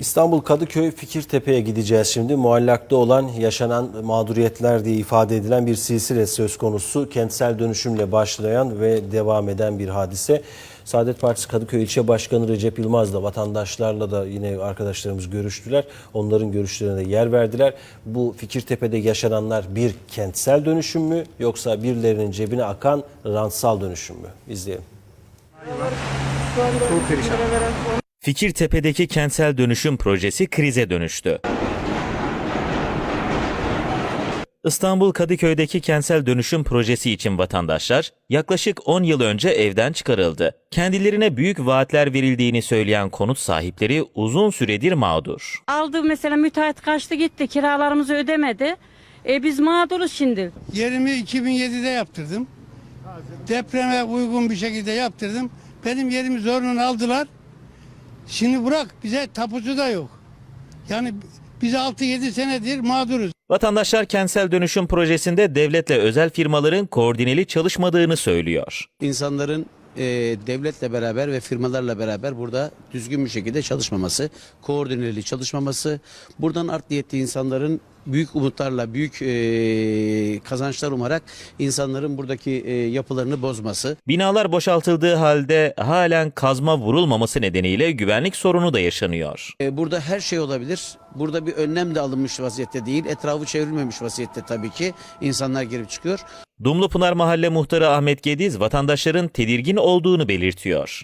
İstanbul Kadıköy Fikirtepe'ye gideceğiz şimdi. Muallakta olan yaşanan mağduriyetler diye ifade edilen bir silsile söz konusu. Kentsel dönüşümle başlayan ve devam eden bir hadise. Saadet Partisi Kadıköy İlçe Başkanı Recep Yılmaz da vatandaşlarla da yine arkadaşlarımız görüştüler. Onların görüşlerine de yer verdiler. Bu Fikirtepe'de yaşananlar bir kentsel dönüşüm mü yoksa birilerinin cebine akan rantsal dönüşüm mü? İzleyelim. Fikirtepe'deki kentsel dönüşüm projesi krize dönüştü. İstanbul Kadıköy'deki kentsel dönüşüm projesi için vatandaşlar yaklaşık 10 yıl önce evden çıkarıldı. Kendilerine büyük vaatler verildiğini söyleyen konut sahipleri uzun süredir mağdur. Aldı mesela müteahhit kaçtı gitti kiralarımızı ödemedi. E biz mağduruz şimdi. Yerimi 2007'de yaptırdım. Depreme uygun bir şekilde yaptırdım. Benim yerimi zorunun aldılar. Şimdi bırak bize tapusu da yok. Yani biz 6-7 senedir mağduruz. Vatandaşlar kentsel dönüşüm projesinde devletle özel firmaların koordineli çalışmadığını söylüyor. insanların e, devletle beraber ve firmalarla beraber burada düzgün bir şekilde çalışmaması, koordineli çalışmaması, buradan art niyetli insanların büyük umutlarla, büyük e, kazançlar umarak insanların buradaki e, yapılarını bozması. Binalar boşaltıldığı halde halen kazma vurulmaması nedeniyle güvenlik sorunu da yaşanıyor. E, burada her şey olabilir. Burada bir önlem de alınmış vaziyette değil. Etrafı çevrilmemiş vaziyette tabii ki. insanlar girip çıkıyor. Dumlupınar Mahalle Muhtarı Ahmet Gediz vatandaşların tedirgin olduğunu belirtiyor.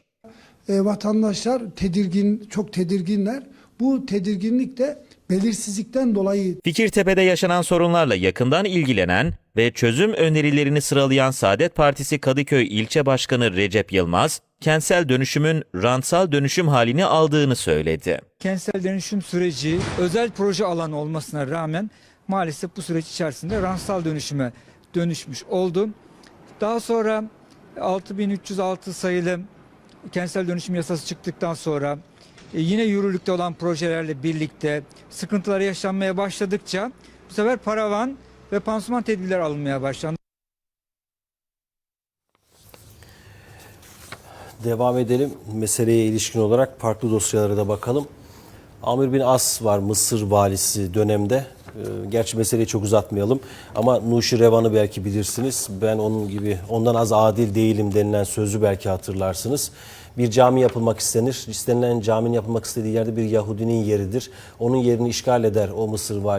e, vatandaşlar tedirgin, çok tedirginler. Bu tedirginlik de belirsizlikten dolayı Fikirtepe'de yaşanan sorunlarla yakından ilgilenen ve çözüm önerilerini sıralayan Saadet Partisi Kadıköy İlçe Başkanı Recep Yılmaz, kentsel dönüşümün rantsal dönüşüm halini aldığını söyledi. kentsel dönüşüm süreci özel proje alanı olmasına rağmen maalesef bu süreç içerisinde ransal dönüşüme dönüşmüş oldu. Daha sonra 6306 sayılı kentsel dönüşüm yasası çıktıktan sonra e, yine yürürlükte olan projelerle birlikte sıkıntılar yaşanmaya başladıkça bu sefer paravan ve pansuman tedbirler alınmaya başlandı. Devam edelim. Meseleye ilişkin olarak farklı dosyalara da bakalım. Amir bin As var Mısır valisi dönemde. Ee, Gerçi meseleyi çok uzatmayalım ama Nuşi Revan'ı belki bilirsiniz. Ben onun gibi ondan az adil değilim denilen sözü belki hatırlarsınız. Bir cami yapılmak istenir. İstenilen caminin yapılmak istediği yerde bir Yahudinin yeridir. Onun yerini işgal eder o Mısır valisi.